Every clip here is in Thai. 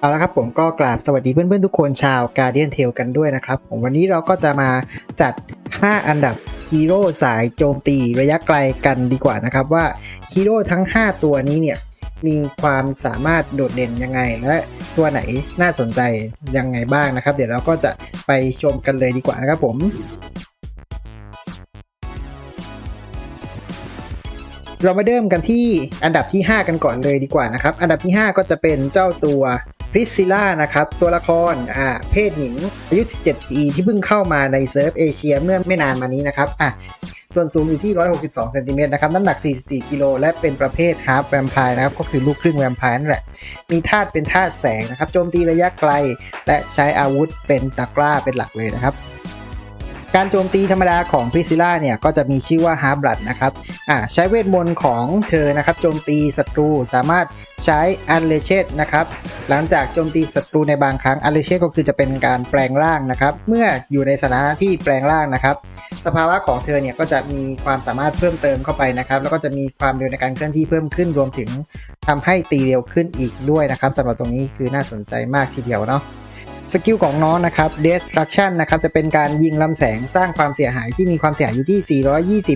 เอาละครับผมก็กราบสวัสดีเพื่อนๆทุกคนชาว Guardian t a l กันด้วยนะครับผมวันนี้เราก็จะมาจัด 5 อันดับฮีโร่สายโจมตีระยะไกลกันดีกว่านะครับว่าฮีโร่ทั้ง 5 ตัวนี้เนี่ยมีความสามารถโดดเด่นยังไง และตัวไหนน่าสนใจยังไงบ้างนะครับ เดี๋ยวเราก็จะไปชมกันเลยดีกว่านะครับผมเรามาเริ่มกันที่อันดับที่ 5 กันก่อนเลยดีกว่านะครับ อันดับที่ 5 ก็จะเป็นเจ้าตัว ริสซิล่านะครับตัวละครอ่าเพศหญิง อายุ 17 ปีที่เพิ่งเข้ามาในเซิร์ฟเอเชียเมื่อไม่นานมานี้นะครับอะส่วนสูงอยู่ที่ 162 เซนติเมตรนะครับ น้ำหนัก 44 กิโล และเป็นประเภทฮาร์ปแวมไพร์นะครับ ก็คือลูกครึ่งแวมไพร์นั่นแหละ มีธาตุเป็นธาตุแสงนะครับ โจมตีระยะไกล และใช้อาวุธเป็นตะกร้าเป็นหลักเลยนะครับ การโจมตีธรรมดาของพริซิล่าเนี่ยก็จะมีชื่อว่าฮาร์บลัดนะครับอ่าใช้เวทมนต์ของเธอนะครับโจมตีศัตรูสามารถใช้อันเลเชตนะครับหลังจากโจมตีศัตรูในบางครั้งอันเลเชตก็คือจะเป็นการแปลงร่างนะครับ เมื่ออยู่ในสถานะที่แปลงร่างนะครับ สภาวะของเธอเนี่ยก็จะมีความสามารถเพิ่มเติมเข้าไปนะครับ แล้วก็จะมีความเร็วในการเคลื่อนที่เพิ่มขึ้นรวมถึงทำให้ตีเร็วขึ้นอีกด้วยนะครับสำหรับตรงนี้คือน่าสนใจมากทีเดียวเนาะ สกิลของน้องนะครับ Destruction นะครับจะเป็นการยิงลำแสงสร้างความเสียหายที่มีความเสียหายอยู่ที่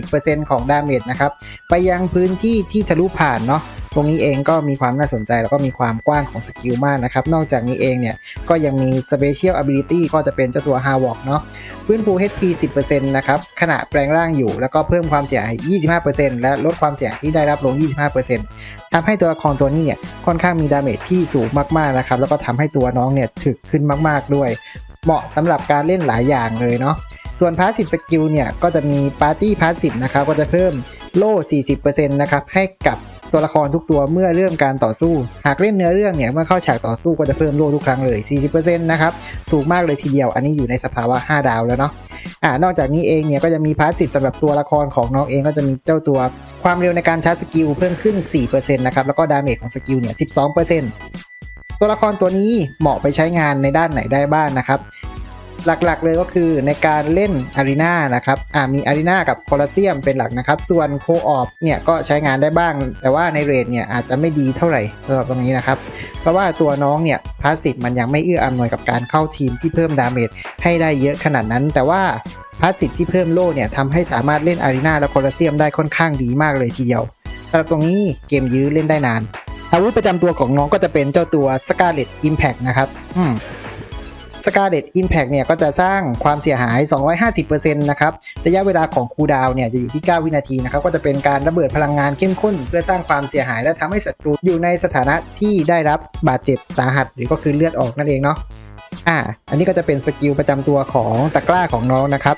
420%ของดาเมจนะครับ ไปยังพื้นที่ที่ทะลุผ่านเนาะ ตรงนี้เองก็มีความน่าสนใจแล้วก็มีความกว้างของสกิลมากนะครับ นอกจากนี้เองเนี่ย ก็ยังมี Special Ability ก็จะเป็นเจ้าตัว h a w o k เนาะฟื้นฟู HP 10%นะครับขณะแปลงร่างอยู่แล้วก็เพิ่มความเสียหาย 25%และลดความเสียหายที่ได้รับลง 25%ทำให้ตัวละครตัวนี้เนี่ยค่อนข้างมีดาเมจที่สูงมากๆนะครับแล้วก็ทำให้ตัวน้องเนี่ยถึกขึ้นมากๆด้วย เหมาะสำหรับการเล่นหลายอย่างเลยเนาะส่วนพาสซีฟสกิลเนี่ยก็จะมีปาร์ตี้พาสซีฟนะครับก็จะเพิ่มโล่ 40%นะครับให้กับ ตัวละครทุกตัวเมื่อเริ่มการต่อสู้ หากเล่นเนื้อเรื่องเนี่ยเมื่อเข้าฉากต่อสู้ก็จะเพิ่มโล่ทุกครั้งเลย 40%นะครับสูงมากเลยทีเดียว อันนี้อยู่ในสภาวะ 5 ดาวแล้วเนาะอ่านอกจากนี้เองเนี่ยก็จะมีพาสซีฟสำหรับตัวละครของน้องเองก็จะมีเจ้าตัว ความเร็วในการชาร์จสกิลเพิ่มขึ้น 4%นะครับแล้วก็ดาเมจของสกิลเนี่ย 12%ตัวละครตัวนี้เหมาะไปใช้งานในด้านไหนได้บ้างนะครับ หลักๆเลยก็คือในการเล่นอารีนานะครับอ่ามีอารีนากับโคลอเซียมเป็นหลักนะครับ ส่วนโคออฟเนี่ยก็ใช้งานได้บ้าง แต่ว่าในเรทเนี่ยอาจจะไม่ดีเท่าไหร่สำหรับตรงนี้นะครับ เพราะว่าตัวน้องเนี่ยพาสซีฟมันยังไม่เอื้ออำนวยกับการเข้าทีมที่เพิ่มดาเมจให้ได้เยอะขนาดนั้น แต่ว่าพาสซีฟที่เพิ่มโล่เนี่ยทำให้สามารถเล่นอารีนาและโคลอเซียมได้ค่อนข้างดีมากเลยทีเดียวสำหรับตรงนี้เกมยื้อเล่นได้นานอาวุธประจำตัวของน้องก็จะเป็นเจ้าตัว Scarlet Impact นะครับ อืม Scarlet Impact เนี่ยก็จะสร้างความเสียหาย 250%นะครับระยะเวลาของคูดาวเนี่ยจะอยู่ที่ 9 วินาทีนะครับก็จะเป็นการระเบิดพลังงานเข้มข้น เพื่อสร้างความเสียหาย และทำให้ศัตรูอยู่ในสถานะที่ได้รับบาดเจ็บสาหัส หรือก็คือเลือดออกนั่นเองเนาะอ่า อันนี้ก็จะเป็นสกิลประจำตัวของตะกร้าของน้องนะครับ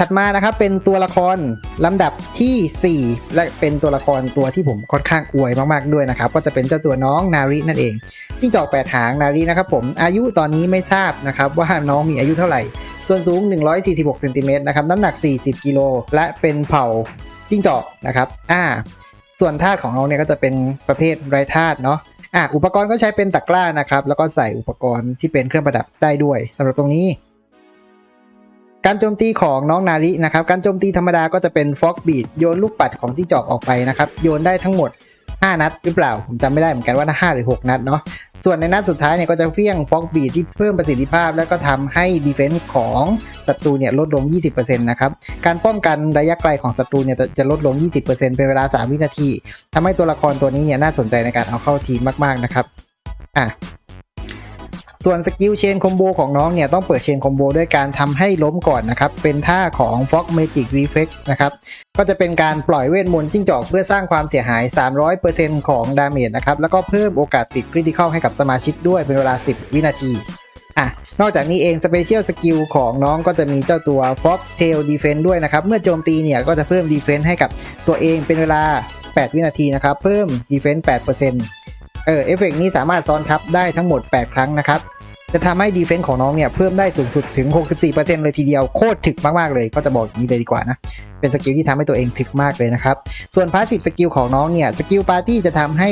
ถัดมานะครับเป็นตัวละครลำดับทีสี่ 4 และเป็นตัวละครตัวที่ผมค่อนข้างอวยมากๆด้วยนะครับ ก็จะเป็นเจ้าตัวน้องนารินั่นเองจิ้งจอกแปดหางนารินะครับผมอายุตอนนี้ไม่ทราบนะครับว่าน้องมีอายุเท่าไหร่ ส่วนสูง 146เซนติเมตรนะครับน้ำหนัก 40 กิโลและเป็นเผ่าจิ้งจอกนะครับอ่าส่วนธาตุของน้องเนี่ยก็จะเป็นประเภทไร้ธาตุเนาะอ่าอุปกรณ์ก็ใช้เป็นตะกร้านะครับแล้วก็ใส่อุปกรณ์ที่เป็นเครื่องประดับได้ด้วยสำหรับตรงนี้ การโจมตีของน้องนารินะครับ การโจมตีธรรมดาก็จะเป็นฟอกบีดโยนลูกปัดของจิ้งจอกออกไปนะครับ โยนได้ทั้งหมด 5 นัดหรือเปล่า ผมจำไม่ได้เหมือนกันว่า5หรือ 6 นัดเนาะ ส่วนในนัดสุดท้ายเนี่ยก็จะเฟี้ยงฟอกบีดที่เพิ่มประสิทธิภาพ แล้วก็ทำให้ดีเฟนส์ของศัตรูเนี่ยลดลง 20%นะครับ การป้องกันระยะไกลของศัตรูเนี่ยจะลดลง 20%เป็นเวลา 3 วินาทีทำให้ตัวละครตัวนี้เนี่ยน่าสนใจในการเอาเข้าทีมมากๆนะครับ อะ ส่วนสกิลเชนคอมโบของน้องเนี่ยต้องเปิดเชนคอมโบด้วยการทำให้ล้มก่อนนะครับ เป็นท่าของ Fog Magic Reflex นะครับ ก็จะเป็นการปล่อยเวทมนต์จิ้งจอกเพื่อสร้างความเสียหาย 300%ของดาเมจนะครับ แล้วก็เพิ่มโอกาสติดคริติคอลให้กับสมาชิกด้วยเป็นเวลา 10 วินาทีอะนอกจากนี้เองสเปเชียลสกิลของน้องก็จะมีเจ้าตัว Fog Tail Defense ด้วยนะครับ เมื่อโจมตีเนี่ยก็จะเพิ่ม Defense ให้กับตัวเองเป็นเวลา 8 วินาทีนะครับ เพิ่ม Defense 8% เออเอฟเฟกนี้สามารถซ้อนทับได้ทั้งหมด 8 ครั้งนะครับ จะทำให้ดีเฟนส์ของน้องเนี่ยเพิ่มได้สูงสุดถึง 64%เลยทีเดียวโคตรถึกมากๆเลย ก็จะบอกอย่างนี้เลยดีกว่านะ เป็นสกิลที่ทำให้ตัวเองถึกมากเลยนะครับ ส่วนพาสซีฟสกิลของน้องเนี่ยสกิลปาร์ตี้จะทำให้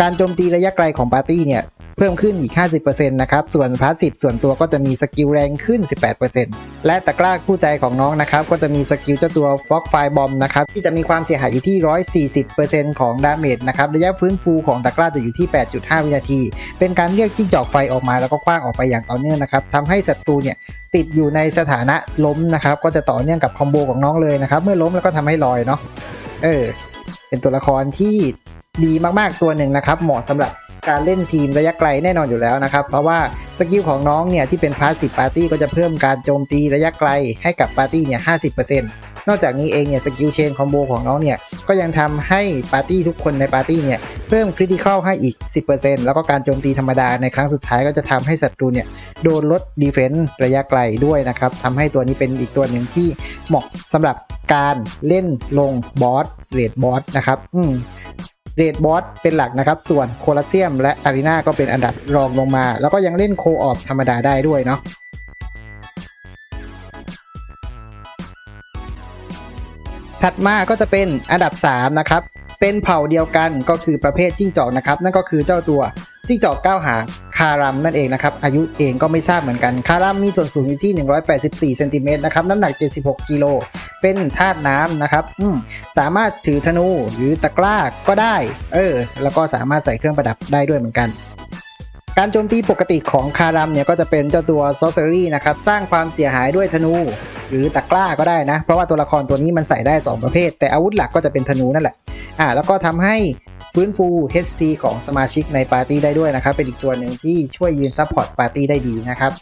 การโจมตีระยะไกลของปาร์ตี้เนี่ย เพิ่มขึ้นอีก 50%นะครับ ส่วนพาสซีฟส่วนตัวก็จะมีสกิลแรงขึ้น 18%และตะกร้าคู่ใจของน้องนะครับ ก็จะมีสกิลเจ้าตัวฟ็อกไฟบอมนะครับ ที่จะมีความเสียหายอยู่ที่ 140%ของดาเมจนะครับ ระยะฟื้นฟูของตะกร้าจะอยู่ที่ 8.5 วินาที เป็นการเรียกจิ้งจอกไฟออกมาแล้วก็คว้างออกไปอย่างต่อเนื่องนะครับทำให้ศัตรูเนี่ยติดอยู่ในสถานะล้มนะครับ ก็จะต่อเนื่องกับคอมโบของน้องเลยนะครับ เมื่อล้มแล้วก็ทำให้ลอยเนาะ เออ เป็นตัวละครที่ดีมากๆตัวหนึ่งนะครับ เหมาะสำหรับ การเล่นทีมระยะไกลแน่นอนอยู่แล้วนะครับ เพราะว่าสกิลของน้องเนี่ยที่เป็นพาสซีฟปาร์ตี้ก็จะเพิ่มการโจมตีระยะไกลให้กับปาร์ตี้เนี่ย 50%นอกจากนี้เองเนี่ยสกิลเชนคอมโบของน้องเนี่ย ก็ยังทำให้ปาร์ตี้ทุกคนในปาร์ตี้เนี่ย เพิ่มคริติคอลให้อีก 10%แล้วก็การโจมตีธรรมดาในครั้งสุดท้ายก็จะทำให้ศัตรูเนี่ย โดนลดดีเฟนส์ระยะไกลด้วยนะครับทำให้ตัวนี้เป็นอีกตัวหนึ่งที่เหมาะสำหรับการเล่นลงบอสเรดบอสนะครับอืม เรดบอสเป็นหลักนะครับ ส่วนโคลาเซียมและอารีนาก็เป็นอันดับรองลงมา แล้วก็ยังเล่นโคออฟธรรมดาได้ด้วยเนาะถัดมาก็จะเป็นอันดับ 3 นะครับ เป็นเผ่าเดียวกันก็คือประเภทจิ้งจอกนะครับ นั่นก็คือเจ้าตัวจิ้งจอกก้าวหาง คารัมนั่นเองนะครับ อายุเองก็ไม่ทราบเหมือนกัน คารัมมีส่วนสูงอยู่ที่ 184เซนติเมตรนะครับ น้ำหนัก 76กิโล เป็นธาตุน้ำนะครับสามารถถือธนูหรือตะกร้าก็ได้ เออ แล้วก็สามารถใส่เครื่องประดับได้ด้วยเหมือนกันการโจมตีปกติของคารัมเนี่ยก็จะเป็นเจ้าตัวซอ s เซอรี่นะครับสร้างความเสียหายด้วยธนู หรือตะกร้าก็ได้นะ เพราะว่าตัวละครตัวนี้มันใส่ได้ 2 ประเภท แต่อาวุธหลักก็จะเป็นธนูนั่นแหละ อ่าแล้วก็ทำให้ฟื้นฟู HP ของสมาชิกในปาร์ตี้ได้ด้วยนะครับ เป็นอีกตัวหนึ่งที่ช่วยยืนซัพพอร์ตปาร์ตี้ได้ดีนะครับ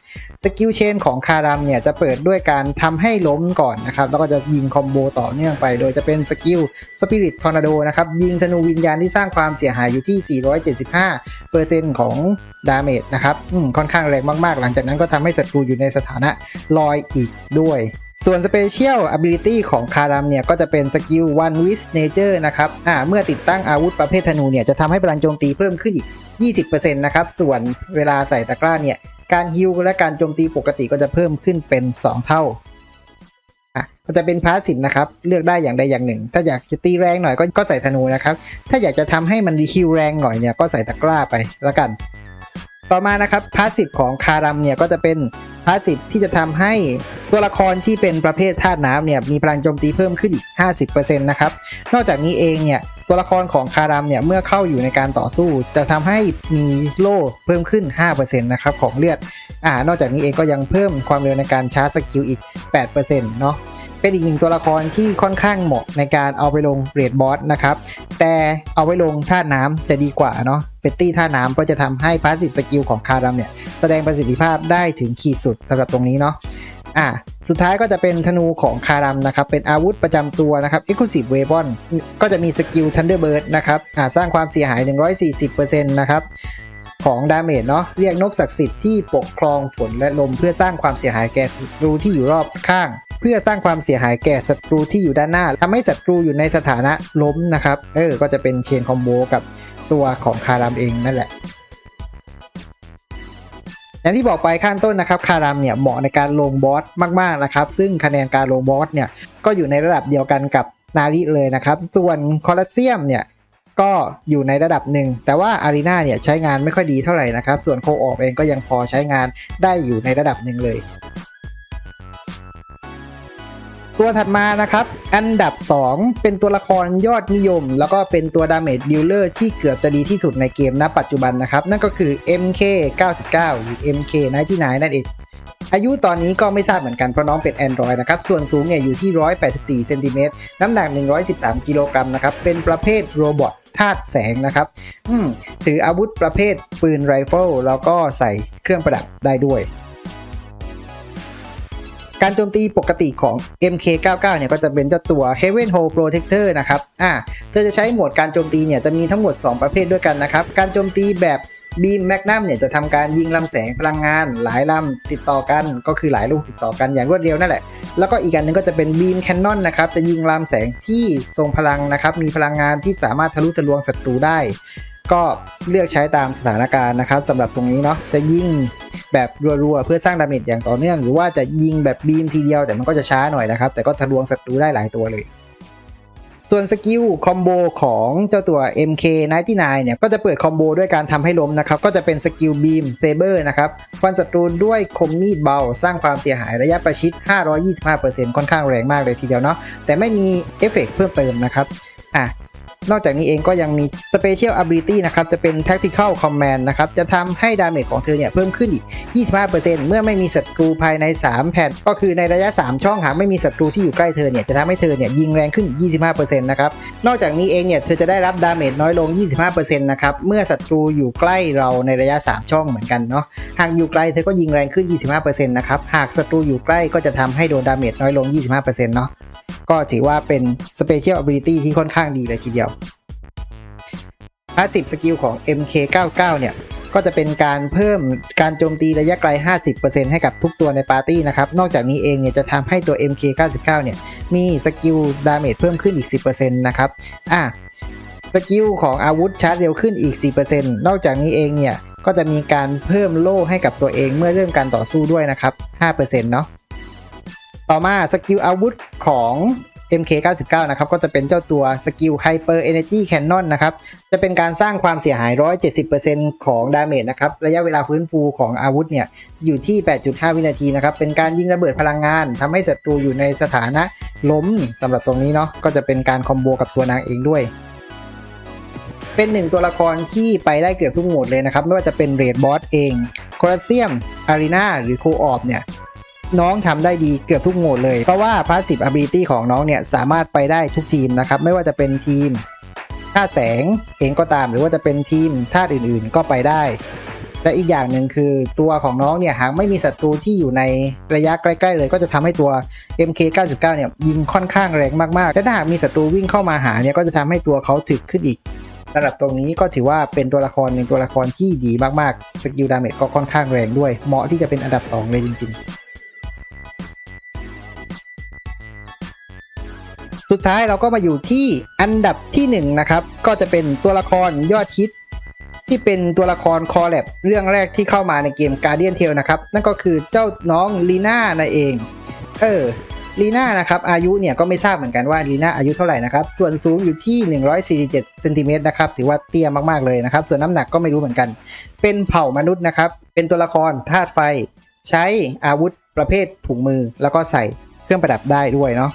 สกิลเชนของคารัมเนี่ยจะเปิดด้วยการทำให้ล้มก่อนนะครับ แล้วก็จะยิงคอมโบต่อเนื่องไป โดยจะเป็นสกิลสปิริตทอร์นาโดนะครับ ยิงธนูวิญญาณที่สร้างความเสียหายอยู่ที่ 475%ของดาเมจนะครับค่อนข้างแรงมากๆ หลังจากนั้นก็ทำให้ศัตรูอยู่ในสถานะลอยอีกด้วย ส่วน Special Ability ของคารัมเนี่ย ก็จะเป็นสกิล One with Nature นะครับ อ่า เมื่อติดตั้งอาวุธประเภทธนูเนี่ย จะทำให้พลังโจมตีเพิ่มขึ้นอีก 20%นะครับ ส่วนเวลาใส่ตะกร้าเนี่ย การฮิลและการโจมตีปกติก็จะเพิ่มขึ้นเป็น 2 เท่า อะก็จะเป็นพาสซีฟนะครับ เลือกได้อย่างใดอย่างหนึ่ง ถ้าอยากจะตีแรงหน่อยก็ก็ใส่ธนูนะครับ ถ้าอยากจะทำให้มันฮิลแรงหน่อยเนี่ย ก็ใส่ตะกร้าไปล้วกัน ต่อมานะครับพาสซีฟของคารัมเนี่ย ก็จะเป็นพาสซีฟที่จะทำให้ ตัวละครที่เป็นประเภทธาตุน้ำเนี่ยมีพลังโจมตีเพิ่มขึ้นอีก 50%นะครับ นอกจากนี้เองเนี่ยตัวละครของคารัมเนี่ยเมื่อเข้าอยู่ในการต่อสู้ จะทำให้มีโล่เพิ่มขึ้น 5%นะครับของเลือด อ่านอกจากนี้เองก็ยังเพิ่มความเร็วในการชาร์จสกิลอีก 8%เนาะเป็นอีกหนึ่งตัวละครที่ค่อนข้างเหมาะในการเอาไปลงเรดบอสนะครับ แต่เอาไว้ลงท่าน้ำจะดีกว่าเนาะเปตตี้ท่าน้ำก็จะทำให้พาสซีฟสกิลของคารัมเนี่ยแสดงประสิทธิภาพได้ถึงขีดสุดสำหรับตรงนี้เนาะ อ่าสุดท้ายก็จะเป็นธนูของคารัมนะครับ เป็นอาวุธประจำตัวนะครับ Exclusive Weapon ก็จะมีสกิล Thunderbird นะครับอ่าสร้างความเสียหาย 140%นะครับของดาเมจเนาะเรียกนกศักดิ์สิทธิ์ที่ปกครองฝนและลมเพื่อสร้างความเสียหายแก่ศัตรูที่อยู่รอบข้าง เพื่อสร้างความเสียหายแก่ศัตรูที่อยู่ด้านหน้าทำให้ศัตรูอยู่ในสถานะล้มนะครับเออก็จะเป็นเชนคอมโบกับตัวของคารัมเองนั่นแหละ อย่างที่บอกไปข้างต้นนะครับคารัมเนี่ยเหมาะในการลงบอสมากๆนะครับ ซึ่งคะแนนการลงบอสเนี่ยก็อยู่ในระดับเดียวกันกับนาริเลยนะครับ ส่วนคอลเซียมเนี่ยก็อยู่ในระดับหนึ่ง แต่ว่าอารีนาเนี่ยใช้งานไม่ค่อยดีเท่าไหร่นะครับ ส่วนโคออกเองก็ยังพอใช้งานได้อยู่ในระดับหนึ่งเลย ตัวถัดมานะครับ อันดับ 2 เป็นตัวละครยอดนิยม แล้วก็เป็นตัวดาเมจดิลเลอร์ที่เกือบจะดีที่สุดในเกมณปัจจุบันนะครับ นั่นก็คือ MK 99หรือ MK 99นั่นเองอายุตอนนี้ก็ไม่ทราบเหมือนกันเพราะน้องเป็น Android นะครับ ส่วนสูงเนี่ยอยู่ที่ 184เซนติเมตรน้ำหนัก 113 กิโลกรัมนะครับ เป็นประเภทโรบอทธาตุแสงนะครับ อืมถืออาวุธประเภทปืนไรเฟิลแล้วก็ใส่เครื่องประดับได้ด้วย การโจมตีปกติของ MK99 เนี่ยก็จะเป็นเจ้าตัว Heaven Hole Protector นะครับ อ่า เธอจะใช้โหมดการโจมตีเนี่ยจะมีทั้งหมด 2 ประเภทด้วยกันนะครับ การโจมตีแบบบีมแมกนัมเนี่ยจะทำการยิงลำแสงพลังงานหลายลำติดต่อกัน ก็คือหลายลูกติดต่อกันอย่างรวดเร็วนั่นแหละ แล้วก็อีกอันหนึงก็จะเป็นบีมแคนนอนนะครับจะยิงลำแสงที่ทรงพลังนะครับมีพลังงานที่สามารถทะลุทะลวงศัตรูได้ ก็เลือกใช้ตามสถานการณ์นะครับสำหรับตรงนี้เนาะจะยิงแบบรัวๆเพื่อสร้างดาเมจอย่างต่อเนื่อง หรือว่าจะยิงแบบบีมทีเดียวแต่มันก็จะช้าหน่อยนะครับ แต่ก็ทะลวงศัตรูได้หลายตัวเลย ส่วนสกิลคอมโบของเจ้าตัว MK99 เนี่ยก็จะเปิดคอมโบด้วยการทำให้ล้มนะครับ ก็จะเป็นสกิลบีมเซเบอร์นะครับฟันศัตรูด้วยคมมีดเบา สร้างความเสียหายระยะประชิด 525%ค่อนข้างแรงมากเลยทีเดียวเนาะแต่ไม่มีเอฟเฟกต์เพิ่มเติมนะครับอะ นอกจากนี้เองก็ยังมี Special Ability นะครับ จะเป็น Tactical Command นะครับ จะทำให้ดาเมจของเธอเนี่ยเพิ่มขึ้นอีก 25%เมื่อไม่มีศัตรูภายใน 3 แผ่น ก็คือในระยะ 3 ช่องหากไม่มีศัตรูที่อยู่ใกล้เธอเนี่ย จะทำให้เธอเนี่ยยิงแรงขึ้น 25%นะครับ นอกจากนี้เองเนี่ย เธอจะได้รับดาเมจน้อยลง 25%นะครับ เมื่อศัตรูอยู่ใกล้เราในระยะ 3 ช่องเหมือนกันเนาะ หากอยู่ไกลเธอก็ยิงแรงขึ้น 25%นะครับ หากศัตรูอยู่ใกล้ก็จะทำให้โดนดาเมจน้อยลง 25%เนาะ ก็ถือว่าเป็น Special Ability ที่ค่อนข้างดีเลยทีเดียวพาสซีฟสกิลของ MK99 เนี่ยก็จะเป็นการเพิ่มการโจมตีระยะไกล 50%ให้กับทุกตัวในปาร์ตี้นะครับ นอกจากนี้เองเนี่ยจะทำให้ตัว MK99 เนี่ยมีสกิลดาเมจเพิ่มขึ้นอีก 10%นะครับ อะสกิลของอาวุธชาร์จเร็วขึ้นอีก 4%นอกจากนี้เองเนี่ยก็จะมีการเพิ่มโล่ให้กับตัวเองเมื่อเริ่มการต่อสู้ด้วยนะครับ 5%เนาะ ต่อมาสกิลอาวุธของ MK99 นะครับก็จะเป็นเจ้าตัวสกิล Hyper Energy Cannon นะครับจะเป็นการสร้างความเสียหาย 170%ของดาเมจนะครับระยะเวลาฟื้นฟูของอาวุธเนี่ยจะอยู่ที่ 8.5 วินาทีนะครับเป็นการยิงระเบิดพลังงานทำให้ศัตรูอยู่ในสถานะล้มสำหรับตรงนี้เนาะก็จะเป็นการคอมโบกับตัวนางเองด้วย เป็นหนึ่งตัวละครที่ไปได้เกือบทุกโหมดเลยนะครับไม่ว่าจะเป็นเรดบอสเองโคลเซียมอารีนาหรือโคออฟเนี่ย น้องทำได้ดีเกือบทุกโหมดเลย เพราะว่า Passive Ability ของน้องเนี่ยสามารถไปได้ทุกทีมนะครับ ไม่ว่าจะเป็นทีมธาตุแสงเองก็ตาม หรือว่าจะเป็นทีมธาตุอื่นๆ ก็ไปได้ และอีกอย่างหนึ่งคือตัวของน้องเนี่ยหากไม่มีศัตรูที่อยู่ในระยะใกล้ ๆ เลย ก็จะทำให้ตัว MK99 เนี่ยยิงค่อนข้างแรงมากๆ และถ้าหากมีศัตรูวิ่งเข้ามาหาเนี่ยก็จะทำให้ตัวเขาถึกขึ้นอีกสำหรับตรงนี้ก็ถือว่าเป็นตัวละครหนึ่งตัวละครที่ดีมากๆ สกิลดาเมจก็ค่อนข้างแรงด้วย เหมาะที่จะเป็นอันดับสองเลยจริง ๆ สุดท้ายเราก็มาอยู่ที่อันดับที่1นงนะครับ ก็จะเป็นตัวละครยอดฮิต ที่เป็นตัวละครคอแลบเรื่องแรกที่เข้ามาในเกม Guardian Tale นะครับ นั่นก็คือเจ้าน้องลีน่านั่นเอง เออลีน่านะครับ อายุเนี่ยก็ไม่ทราบเหมือนกันว่าลีน่าอายุเท่าไหร่นะครับ ส่วนสูงอยู่ที่ 147เซนติเมตรนะครับ ถือว่าเตี้ยมากๆเลยนะครับ ส่วนน้ำหนักก็ไม่รู้เหมือนกัน เป็นเผ่ามนุษย์นะครับ เป็นตัวละครธาตุไฟ ใช้อาวุธประเภทถุงมือ แล้วก็ใส่เครื่องประดับได้ด้วยเนาะ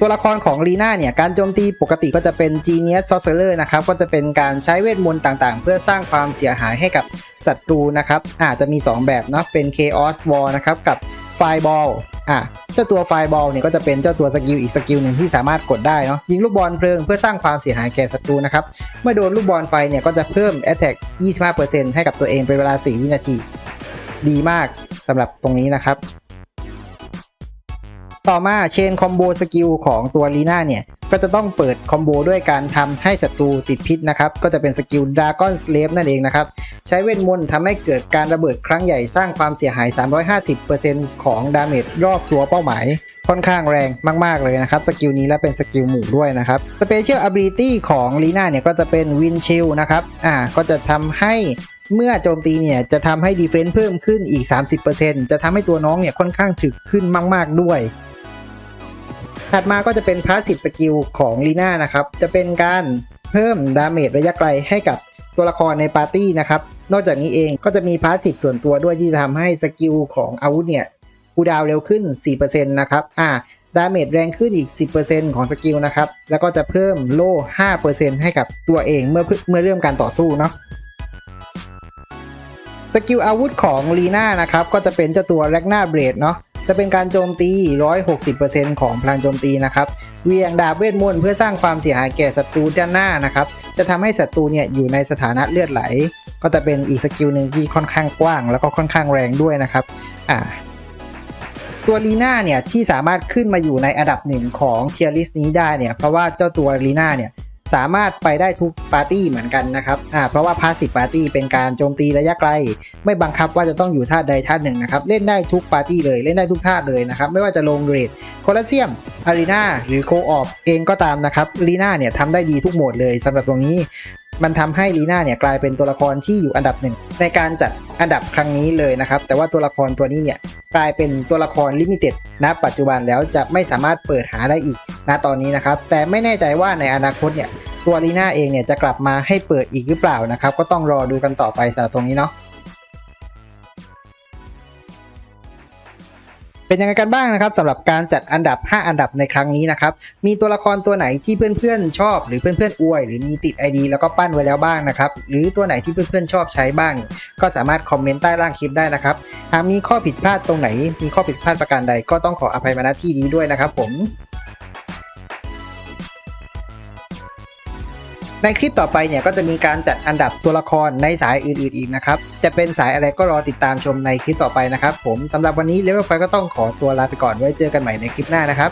ตัวละครของลีน่าเนี่ยการโจมตีปกติก็จะเป็น Genius Sorcerer นะครับก็จะเป็นการใช้เวทมนต์ต่างๆ เพื่อสร้างความเสียหายให้กับศัตรูนะครับอาจจะมี 2 แบบเนาะเป็น Chaos Wall นะครับกับ Fireball อะเจ้าตัว Fireball เนี่ยก็จะเป็นเจ้าตัวสกิลอีกสกิลหนึ่งที่สามารถกดได้เนาะยิงลูกบอลเพลิงเพื่อสร้างความเสียหายแก่ศัตรูนะครับ เมื่อโดนลูกบอลไฟเนี่ยก็จะเพิ่ม Attack 25%ให้กับตัวเองเป็นเวลา 4 วินาที ดีมากสำหรับตรงนี้นะครับ ต่อมาเชนคอมโบสกิลของตัวลีน่าเนี่ย ก็จะต้องเปิดคอมโบด้วยการทำให้ศัตรูติดพิษนะครับ ก็จะเป็นสกิล Dragon Slave นั่นเองนะครับ ใช้เวทมนต์ทำให้เกิดการระเบิดครั้งใหญ่สร้างความเสียหาย 350%ของดาเมจรอบตัวเป้าหมายค่อนข้างแรงมาก ๆ เลยนะครับ สกิลนี้และเป็นสกิลหมู่ด้วยนะครับ Special Ability ของลีน่าเนี่ย ก็จะเป็น Wind Chill นะครับอ่าก็จะทำให้เมื่อโจมตีเนี่ย จะทำให้ดีเฟน s ์เพิ่มขึ้นอีก 30%จะทำให้ตัวน้องเนี่ย ค่อนข้างถึกขึ้นมาก ๆ ด้วย ถัดมาก็จะเป็นพาสซีฟสกิลของลีน่านะครับ จะเป็นการเพิ่มดาเมจระยะไกลให้กับตัวละครในปาร์ตี้นะครับ นอกจากนี้เองก็จะมีพาสซีฟส่วนตัวด้วยที่จะทำให้สกิลของอาวุธเนี่ยคูดาวเร็วขึ้น 4%นะครับ อ่า ดาเมจแรงขึ้นอีก 10%ของสกิลนะครับ แล้วก็จะเพิ่มโล่ 5%ให้กับตัวเองเมื่อเมื่อเริ่มการต่อสู้เนาะสกิลอาวุธของลีน่านะครับ ก็จะเป็นเจ้าตัวแร็กนาเบรดเนาะ จะเป็นการโจมตี 160%ของพลังโจมตีนะครับเวียงดาบเวทมนต์เพื่อสร้างความเสียหายแก่ศัตรูด้านหน้านะครับ จะทำให้ศัตรูเนี่ยอยู่ในสถานะเลือดไหล ก็จะเป็นอีกสกิลหนึ่งที่ค่อนข้างกว้าง แล้วก็ค่อนข้างแรงด้วยนะครับอ่าตัวลีน่าเนี่ยที่สามารถขึ้นมาอยู่ในอันดับหนึ่งของเทียร์ลิสนี้ได้เนี่ยเพราะว่าเจ้าตัวลีน่าเนี่ย สามารถไปได้ทุกปาร์ตี้เหมือนกันนะครับอ่าเพราะว่าพาสซีฟปาร์ตี้เป็นการโจมตีระยะไกล ไม่บังคับว่าจะต้องอยู่ท่าใดท่าหนึ่งนะครับ เล่นได้ทุกปาร์ตี้เลย เล่นได้ทุกท่าเลยนะครับ ไม่ว่าจะลงเรดโคลเซียมอารีนาหรือโคออฟเองก็ตามนะครับลีน่าเนี่ยทำได้ดีทุกโหมดเลยสำหรับตรงนี้ มันทำให้ลีน่าเนี่ยกลายเป็นตัวละครที่อยู่อันดับหนึ่งในการจัดอันดับครั้งนี้เลยนะครับ แต่ว่าตัวละครตัวนี้เนี่ยกลายเป็นตัวละครลิมิเต็ดณปัจจุบันแล้วจะไม่สามารถเปิดหาได้อีกณตอนนี้นะครับ แต่ไม่แน่ใจว่าในอนาคตเนี่ยตัวลีน่าเองเนี่ยจะกลับมาให้เปิดอีกหรือเปล่านะครับ ก็ต้องรอดูกันต่อไปสำหรับตรงนี้เนาะ เป็นยังไงกันบ้างนะครับสำหรับการจัดอันดับ 5 อันดับในครั้งนี้นะครับ มีตัวละครตัวไหนที่เพื่อนๆชอบ หรือเพื่อนๆอวย หรือมีติด ID แล้วก็ปั้นไว้แล้วบ้างนะครับ หรือตัวไหนที่เพื่อนๆชอบใช้บ้าง ก็สามารถคอมเมนต์ใต้ล่างคลิปได้นะครับ หากมีข้อผิดพลาดตรงไหน มีข้อผิดพลาดประการใดก็ต้องขออภัยมาณที่นี้ด้วยนะครับผม ในคลิปต่อไปเนี่ยก็จะมีการจัดอันดับตัวละครในสายอื่นๆอีกนะครับ จะเป็นสายอะไรก็รอติดตามชมในคลิปต่อไปนะครับผมสำหรับวันนี้เลเวลไฟก็ต้องขอตัวลาไปก่อนไว้เจอกันใหม่ในคลิปหน้านะครับ